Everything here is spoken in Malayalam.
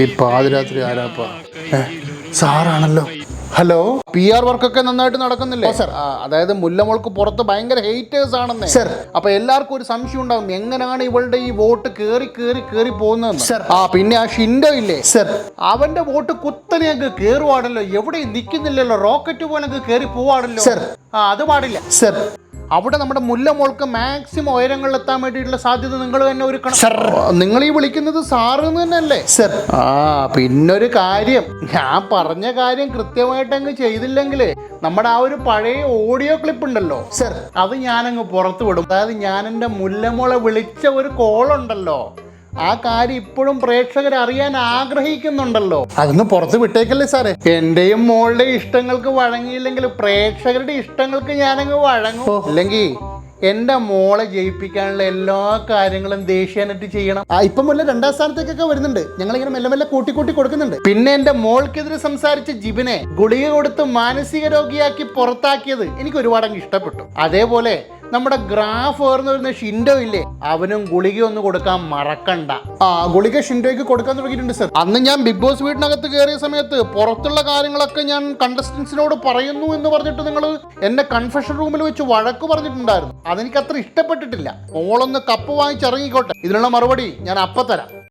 ഈ പാതിരാത്രി ആരാപ്പ? സാറാണല്ലോ. ഹലോ? പി ആർ വർക്കൊക്കെ നന്നായിട്ട് നടക്കുന്നില്ലേ? സർ അതായത് മുല്ലമോൾക്ക് പുറത്ത് ഭയങ്കര ഹേറ്റേഴ്സ് ആണെന്ന്. സർ അപ്പൊ എല്ലാവർക്കും ഒരു സംശയം ഉണ്ടാവും. എങ്ങനെയാണ് ഇവളുടെ ഈ വോട്ട് കേറി കേറി കേറി പോകുന്നത് സർ ആ പിന്നെ ആ ഷിൻഡോ ഇല്ലേ? സർ അവന്റെ വോട്ട് കുത്തനെ അങ്ങ് കേറുവാണല്ലോ. എവിടെയും നിൽക്കുന്നില്ലല്ലോ റോക്കറ്റ് പോലെ അങ്ങ് കേറി പോവാണല്ലോ. സർ ആ അത് പാടില്ല. സർ അവിടെ നമ്മുടെ മുല്ലമോൾക്ക് മാക്സിമം ഉയരങ്ങളിൽ എത്താൻ വേണ്ടിയിട്ടുള്ള സാധ്യത നിങ്ങൾ തന്നെ ഒരുക്കണം. നിങ്ങൾ ഈ വിളിക്കുന്നത് സാറ് തന്നെയല്ലേ? സർ ആ പിന്നൊരു കാര്യം. ഞാൻ പറഞ്ഞ കാര്യം കൃത്യമായിട്ട് അങ്ങ് ചെയ്തില്ലെങ്കിൽ നമ്മുടെ ആ ഒരു പഴയ ഓഡിയോ ക്ലിപ്പ് ഉണ്ടല്ലോ. സർ അത് ഞാനങ്ങ് പുറത്തു വിടും അതായത് ഞാൻ എന്റെ മുല്ലമോളെ വിളിച്ച ഒരു കോൾ ഉണ്ടല്ലോ. ആ കാര്യം ഇപ്പോഴും പ്രേക്ഷകർ അറിയാൻ ആഗ്രഹിക്കുന്നുണ്ടല്ലോ. അതൊന്ന് പുറത്ത് വിട്ടേക്കല്ലേ സാറേ? എന്റെയും മോളുടെ ഇഷ്ടങ്ങൾക്ക് വഴങ്ങിയില്ലെങ്കിൽ പ്രേക്ഷകരുടെ ഇഷ്ടങ്ങൾക്ക് ഞാനങ്ങ് വഴങ്ങും. അല്ലെങ്കിൽ എന്റെ മോളെ ജയിപ്പിക്കാനുള്ള എല്ലാ കാര്യങ്ങളും ദേശീയനെറ്റ് ചെയ്യണം. ആ ഇപ്പം മുല്ല രണ്ടാം സ്ഥാനത്തേക്കൊക്കെ വരുന്നുണ്ട്. ഞങ്ങൾ ഇങ്ങനെ മെല്ലെ മെല്ലെ കൂട്ടി കൂട്ടി കൊടുക്കുന്നുണ്ട്. പിന്നെ എന്റെ മോൾക്കെതിരെ സംസാരിച്ച ജിബിനെ ഗുളിക കൊടുത്ത് മാനസിക രോഗിയാക്കി പുറത്താക്കിയത് എനിക്ക് ഒരുപാട് അങ്ങ് ഇഷ്ടപ്പെട്ടു. അതേപോലെ നമ്മുടെ ഗ്രാഫ് ഉയർന്നു വരുന്ന ഷിൻഡോ ഇല്ലേ? അവനും ഗുളിക ഒന്ന് കൊടുക്കാൻ മറക്കണ്ട. ആ ഗുളിക ഷിൻഡോയ്ക്ക് കൊടുക്കാൻ തുടങ്ങിയിട്ടുണ്ട് സർ. അന്ന് ഞാൻ ബിഗ് ബോസ് വീടിനകത്ത് കയറിയ സമയത്ത് പുറത്തുള്ള കാര്യങ്ങളൊക്കെ ഞാൻ കണ്ടസ്റ്റൻസിനോട് പറയുന്നു എന്ന് പറഞ്ഞിട്ട് നിങ്ങൾ എന്നെ കൺഫെഷൻ റൂമിൽ വെച്ച് വഴക്ക് പറഞ്ഞിട്ടുണ്ടായിരുന്നു. അതെനിക്ക് അത്ര ഇഷ്ടപ്പെട്ടിട്ടില്ല. ഓളൊന്ന് കപ്പ് വാങ്ങിച്ചിറങ്ങിക്കോട്ടെ ഇതിനുള്ള മറുപടി ഞാൻ അപ്പം തരാം.